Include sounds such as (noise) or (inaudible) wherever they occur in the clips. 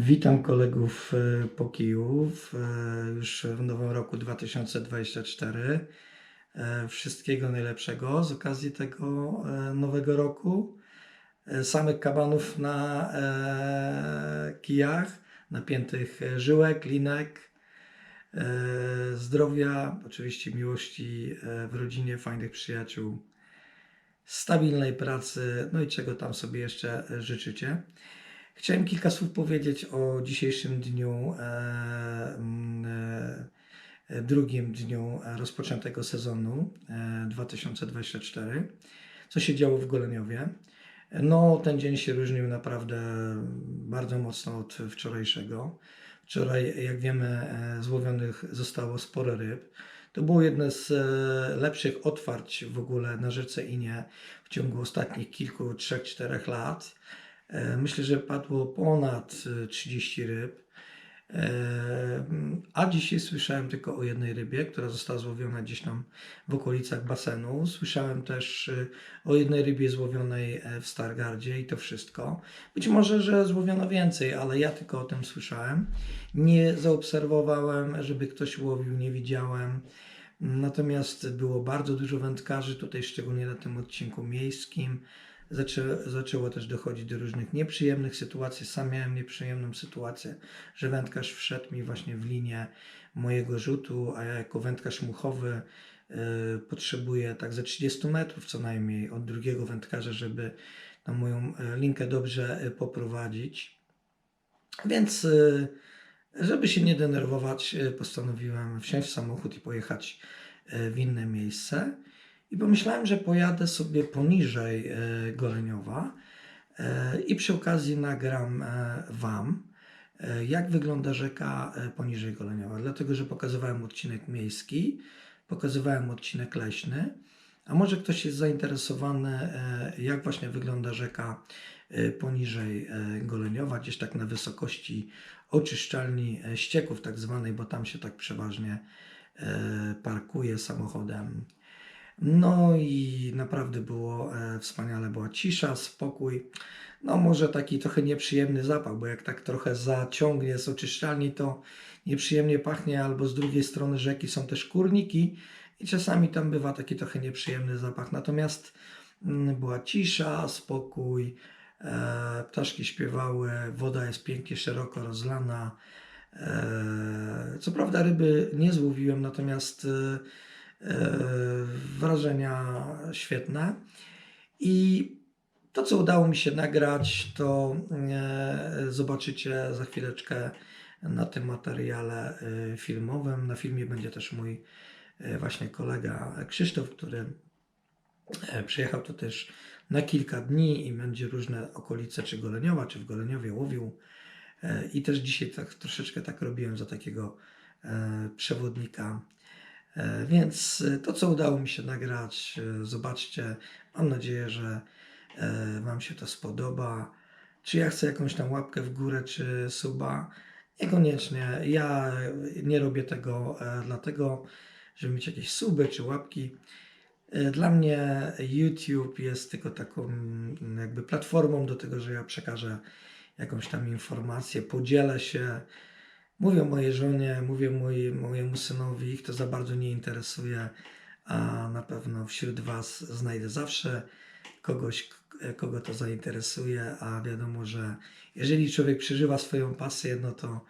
Witam kolegów e, po Kijów e, już w nowym roku 2024. E, Wszystkiego najlepszego z okazji tego nowego roku. Samych kabanów na kijach, napiętych żyłek, linek, zdrowia, oczywiście miłości w rodzinie, fajnych przyjaciół, stabilnej pracy, no i czego tam sobie jeszcze życzycie. Chciałem kilka słów powiedzieć o dzisiejszym dniu, e, e, drugim dniu e, rozpoczętego sezonu e, 2024. Co się działo w Goleniowie? No, ten dzień się różnił naprawdę bardzo mocno od wczorajszego. Wczoraj, jak wiemy, e, złowionych zostało sporo ryb. To było jedno z e, lepszych otwarć w ogóle na rzece Inie w ciągu ostatnich kilku, trzech, czterech lat. E, Myślę, że padło ponad e, 30 ryb. E, A dzisiaj słyszałem tylko o jednej rybie, która została złowiona gdzieś tam w okolicach basenu. Słyszałem też e, o jednej rybie złowionej e, w Stargardzie i to wszystko. Być może, że złowiono więcej, ale ja tylko o tym słyszałem. Nie zaobserwowałem, żeby ktoś łowił, nie widziałem. Natomiast było bardzo dużo wędkarzy, tutaj szczególnie na tym odcinku miejskim. Zaczę, zaczęło też dochodzić do różnych nieprzyjemnych sytuacji. Sam miałem nieprzyjemną sytuację, że wędkarz wszedł mi właśnie w linię mojego rzutu, a ja jako wędkarz muchowy y, potrzebuję tak ze 30 metrów co najmniej od drugiego wędkarza, żeby tą moją y, linkę dobrze y, poprowadzić. Więc y, żeby się nie denerwować, y, postanowiłem wsiąść w samochód i pojechać w inne miejsce. I pomyślałem, że pojadę sobie poniżej e, Goleniowa e, i przy okazji nagram e, Wam, jak wygląda rzeka poniżej Goleniowa. Dlatego, że pokazywałem odcinek miejski, pokazywałem odcinek leśny, a może ktoś jest zainteresowany, jak właśnie wygląda rzeka poniżej Goleniowa, gdzieś tak na wysokości oczyszczalni ścieków tak zwanej, bo tam się tak przeważnie parkuje samochodem no i naprawdę było e, wspaniale, była cisza, spokój. No może taki trochę nieprzyjemny zapach, bo jak tak trochę zaciągnie z oczyszczalni, to nieprzyjemnie pachnie, albo z drugiej strony rzeki są też kurniki i czasami tam bywa taki trochę nieprzyjemny zapach. Natomiast mm, była cisza, spokój, e, ptaszki śpiewały, woda jest pięknie szeroko rozlana. E, co prawda ryby nie złowiłem, natomiast e, wrażenia świetne. I to, co udało mi się nagrać, to e, zobaczycie za chwileczkę na tym materiale e, filmowym. Na filmie będzie też mój e, właśnie kolega Krzysztof, który e, przyjechał tu też na kilka dni i będzie różne okolice, czy Goleniowa, czy w Goleniowie łowił. E, I też dzisiaj tak troszeczkę tak robiłem za takiego e, przewodnika. E, Więc e, to, co udało mi się nagrać, e, zobaczcie. Mam nadzieję, że Wam się to spodoba. Czy ja chcę jakąś tam łapkę w górę, czy suba? Niekoniecznie. Ja nie robię tego dlatego, żeby mieć jakieś suby czy łapki. Dla mnie YouTube jest tylko taką mm, jakby platformą do tego, że ja przekażę jakąś tam informację, podzielę się. Mówię mojej żonie, mówię moi, mojemu synowi, ich to za bardzo nie interesuje, a na pewno wśród Was znajdę zawsze kogoś, kogo to zainteresuje, a wiadomo, że jeżeli człowiek przeżywa swoją pasję, no to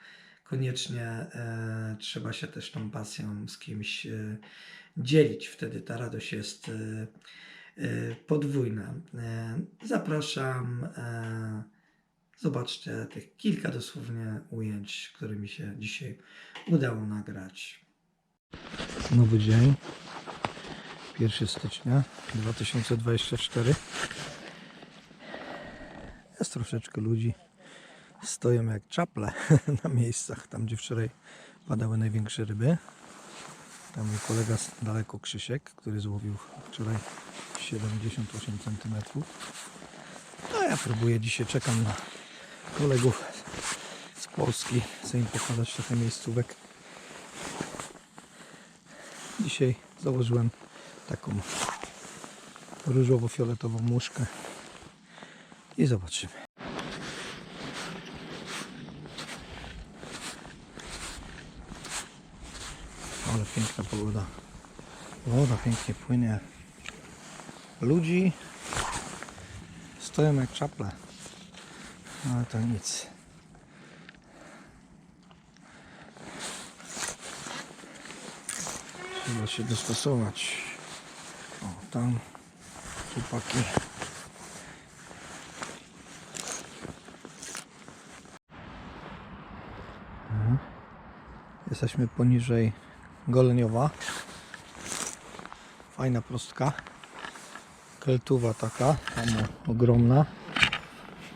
koniecznie e, trzeba się też tą pasją z kimś e, dzielić. Wtedy ta radość jest e, e, podwójna. E, zapraszam. E, Zobaczcie tych kilka dosłownie ujęć, które mi się dzisiaj udało nagrać. Nowy dzień, 1 stycznia 2024. Jest troszeczkę ludzi. Stoją jak czaple (laughs) na miejscach, tam gdzie wczoraj padały największe ryby. Tam mój kolega z daleko Krzysiek, który złowił wczoraj 78 cm. No ja próbuję dzisiaj, czekam na kolegów z Polski. Chcę im pokazać trochę miejscówek. Dzisiaj założyłem taką różowo-fioletową muszkę i zobaczymy. Ale piękna pogoda. Woda pięknie płynie. Ludzi stoją jak czaple. Ale to nic. Trzeba się dostosować. O, tam chłopaki. Mhm. Jesteśmy poniżej Goleniowa. Fajna prostka. Keltuwa taka, ogromna.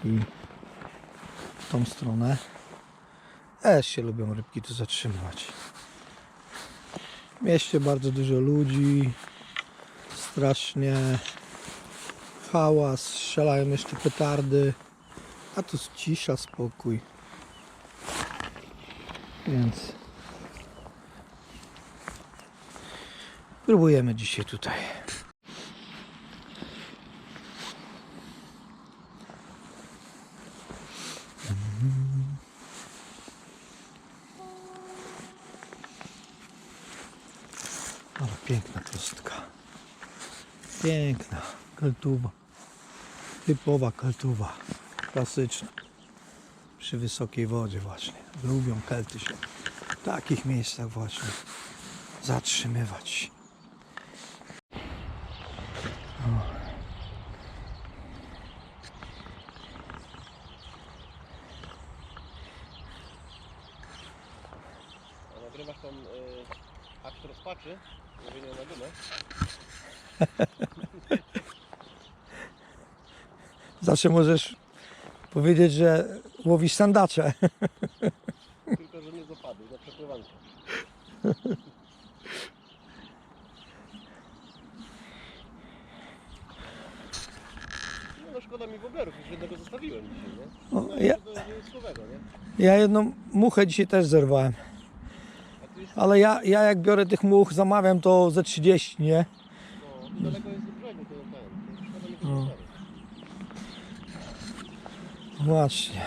I tą stronę. Też się lubią rybki tu zatrzymywać. W mieście bardzo dużo ludzi. Strasznie hałas, strzelają jeszcze petardy. A tu cisza, spokój. Więc próbujemy dzisiaj tutaj. Ale piękna kostka. Piękna kaltuwa. Typowa kaltuwa. Klasyczna. Przy wysokiej wodzie właśnie. Lubią kelty się w takich miejscach właśnie zatrzymywać. Nagrywasz tą y, akt rozpaczy, mówienie na dumę. (laughs) Zawsze możesz powiedzieć, że łowisz sandacze. (laughs) Tylko, że nie zapadł, na przepływankę. (laughs) No, szkoda mi woblerów, już jednego zostawiłem dzisiaj, nie? No, ja- nie? Ja jedną muchę dzisiaj też zerwałem. Jest, Ale ja, ja jak biorę tych much, zamawiam to ze 30, nie? no, daleko jest do brzegu, to ten, tego No. Właśnie.